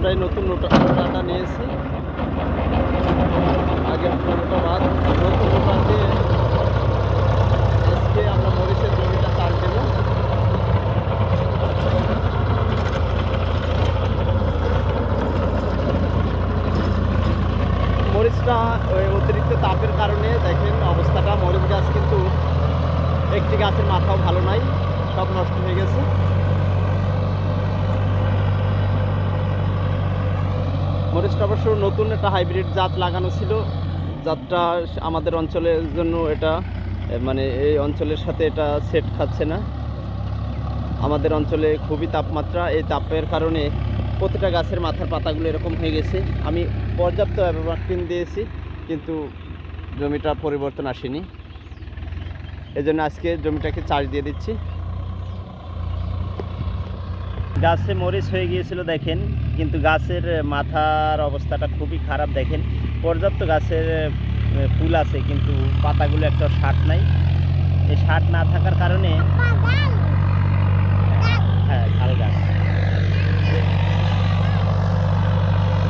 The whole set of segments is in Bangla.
আমরা এই নতুন নোটাটা নিয়েছি। আগে পুরোটা বাদ নতুন নোটা দিয়ে আজকে আমরা মরিচের জমিটা চাষ দেবো। মরিচটা ওই অতিরিক্ত তাপের কারণে দেখেন অবস্থাটা। মরিচ গাছ কিন্তু একটি গাছের মাথাও ভালো নাই, সব নষ্ট হয়ে গেছে। মরিচটা অবশ্য নতুন একটা হাইব্রিড জাত লাগানো ছিল। জাতটা আমাদের অঞ্চলের জন্য এটা মানে এই অঞ্চলের সাথে এটা সেট খাচ্ছে না। আমাদের অঞ্চলে খুবই তাপমাত্রা, এই তাপের কারণে প্রতিটা গাছের মাথার পাতাগুলো এরকম হয়ে গেছে। আমি পর্যাপ্ত অ্যাবাক্টিন দিয়েছি, কিন্তু জমিটা পরিবর্তন আসেনি। এজন্য আজকে জমিটাকে চার্জ দিয়ে দিচ্ছি। গাছে মরিচ হয়ে গিয়েছিল দেখেন, কিন্তু গাছের মাথার অবস্থাটা খুবই খারাপ দেখেন। পর্যাপ্ত গাছের ফুল আছে, কিন্তু পাতাগুলো একটা শার্ট নাই। এই শার্ট না থাকার কারণে হ্যাঁ গাছ।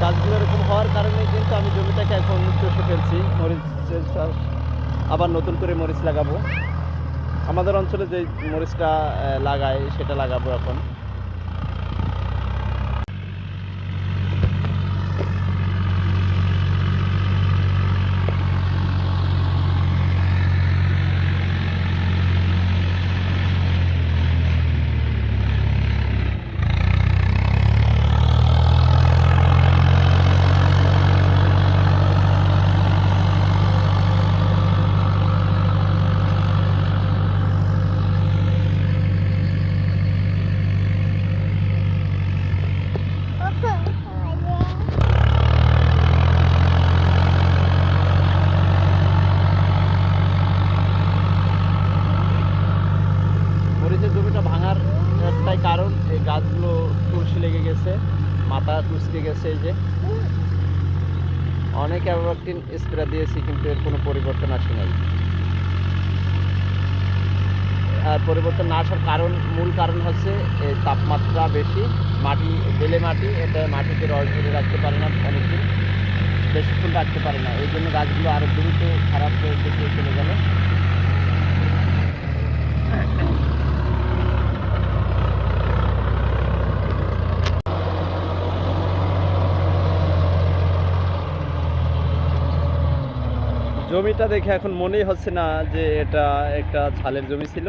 গাছগুলো এরকম হওয়ার কারণে কিন্তু আমি জমিটাকে এখন চষে ফেলছি। মরিচের চাষ, আবার নতুন করে মরিচ লাগাবো। আমাদের অঞ্চলে যে মরিচটা লাগায়, সেটা লাগাবো এখন মরিচের জমিটা ভাঙার একটাই কারণ এই গাছগুলো তুলসী লেগে গেছে, মাথা টুসকে গেছে এই যে। অনেক অ্যাভারটিন স্প্রে দিয়েছি, কিন্তু এর কোনো পরিবর্তন আসে নাই। আর পরিবর্তন না আসার কারণ, মূল কারণ হচ্ছে এই তাপমাত্রা বেশি। মাটি, বেলে মাটি, এটা মাটিতে রস ধরে রাখতে পারে না অনেকদিন, বেশিক্ষণ রাখতে পারে না। এই জন্য গাছগুলো আরও দ্রুত খারাপ হয়ে চলে গেল জমিটা দেখে এখন মনেই হচ্ছে না যে এটা একটা ছালের জমি ছিল।